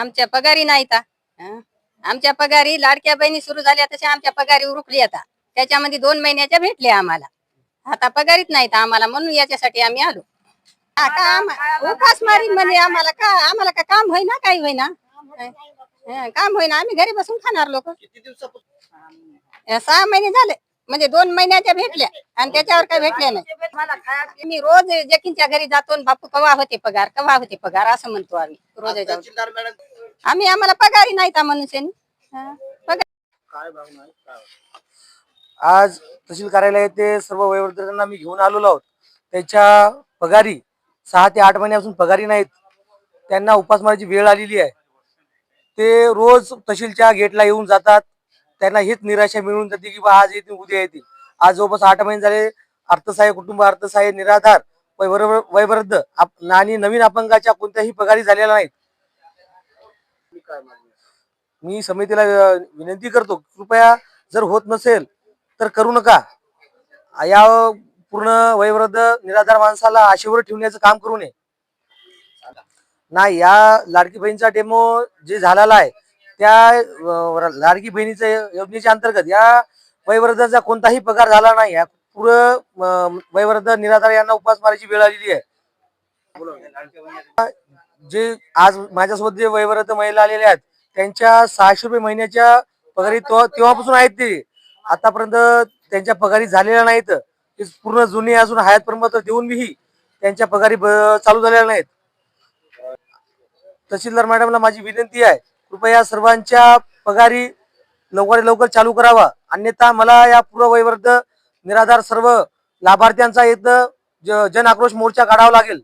आमच्या पगारी नाहीत हा. हं? आमच्या पगारी लाडक्या बहिणी सुरू झाल्या तशा आमच्या पगारी उरुकली आता. त्याच्यामध्ये दोन महिन्याच्या भेटल्या आम्हाला. आता पगारीत नाहीत आम्हाला म्हणून याच्यासाठी आम्ही आलो. का आम्हा- उपासमारी म्हणजे आम्हाला का आम्हाला का काम होईना काही होईना? हं, काम होईना. आम्ही घरी बसून खाणार लोक. सहा महिने झाले. म्हणजे दोन महिन्याच्या भेटल्या आणि त्याच्यावर काही भेटल्या नाही. मी रोज जकींच्या घरी जातो आणि बापू कवा होते पगार कवा होते पगार असं म्हणतो आम्ही रोज जाऊन आम्ही आम्हाला पगारी नाही का मनुष्यानी. हं, काय काय आज तहसील कार्यालय येथे सर्व वयोवृद्धांना मी घेऊन आलेलो आहोत. त्याच्या पगारी सहा ते आठ महिन्यापासून पगारी नाहीत. त्यांना उपासमारीची वेळ आलेली आहे. ते रोज तहसीलच्या गेटला येऊन जातात. त्यांना हीच निराशा मिळून जाते की बा आज येतील उद्या येतील. आज जवळपास आठ महिने झाले अर्थसहाय्य कुटुंब अर्थसहाय्य निराधार वयवृद्ध आणि नवीन अपंगाच्या कोणत्याही पगारी झालेल्या नाहीत. मी समितीला विनंती करतो कृपया जर होत नसेल तर करू नका. या पूर्ण वयोवृद्ध निराधार माणसाला आशेवर ठेवण्याचं काम करू नये. नाही या लाडकी बहिणीचा डेमो जे झालेला आहे त्या लाडकी बहिणीच्या योजनेच्या अंतर्गत या वयोवृद्धाचा कोणताही पगार झाला नाही. या पुरं वयवृद्ध निराधार यांना उपासमारीची वेळ आलेली आहे. जे आज माझ्यासोबत जे वयवृद्ध महिला आलेल्या आहेत त्यांच्या सहाशे रुपये महिन्याच्या पगारी तेव्हापासून आहेत ते. आतापर्यंत त्यांच्या पगारी झालेल्या नाहीत. ते पूर्ण जुने अजून हयात प्रमाणपत्र देऊन बीही त्यांच्या पगारी चालू झालेल्या नाहीत. तहसीलदार मॅडमला माझी विनंती आहे कृपया सर्वांच्या पगारी लवकरात लवकर चालू करावा. अन्यथा मला या पूर्व निराधार सर्व लाभार्थ्यांचा इथं ज- जन आक्रोश मोर्चा काढावा लागेल.